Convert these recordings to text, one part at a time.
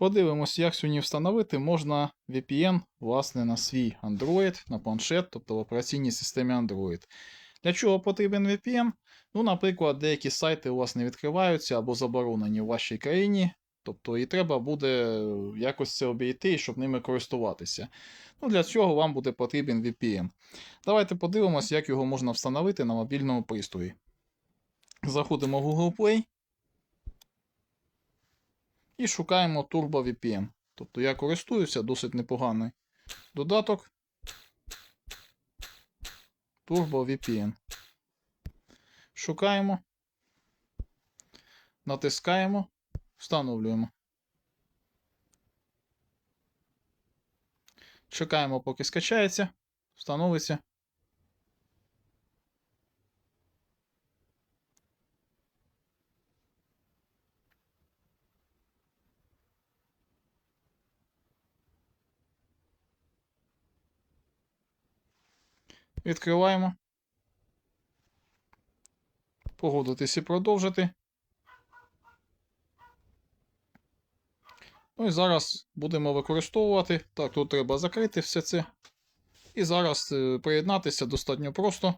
Подивимось, як сьогодні встановити можна VPN власне, на свій Android, на планшет, тобто в операційній системі Android. Для чого потрібен VPN? Ну, наприклад, деякі сайти у вас не відкриваються або заборонені в вашій країні. Тобто і треба буде якось це обійти, щоб ними користуватися. Ну, Для цього вам буде потрібен VPN. Давайте подивимося, як його можна встановити на мобільному пристрої. Заходимо в Google Play і шукаємо Turbo VPN. Тобто я користуюся досить непоганий додаток. Turbo VPN. Шукаємо, натискаємо, встановлюємо. Чекаємо, поки скачається, встановиться. Відкриваємо. Погодитись і продовжити. Ну і зараз будемо використовувати. Так, тут треба закрити все це. І зараз е, приєднатися достатньо просто.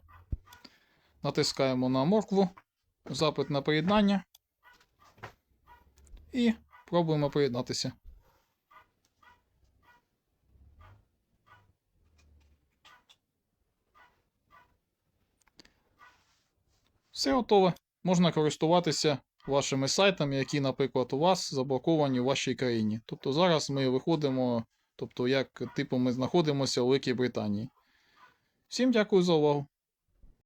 Натискаємо на моркву, запит на приєднання. І пробуємо приєднатися. Все готове. Можна користуватися вашими сайтами, які, наприклад, у вас заблоковані в вашій країні. Тобто зараз ми виходимо, тобто, як типу ми знаходимося у Великій Британії. Всім дякую за увагу.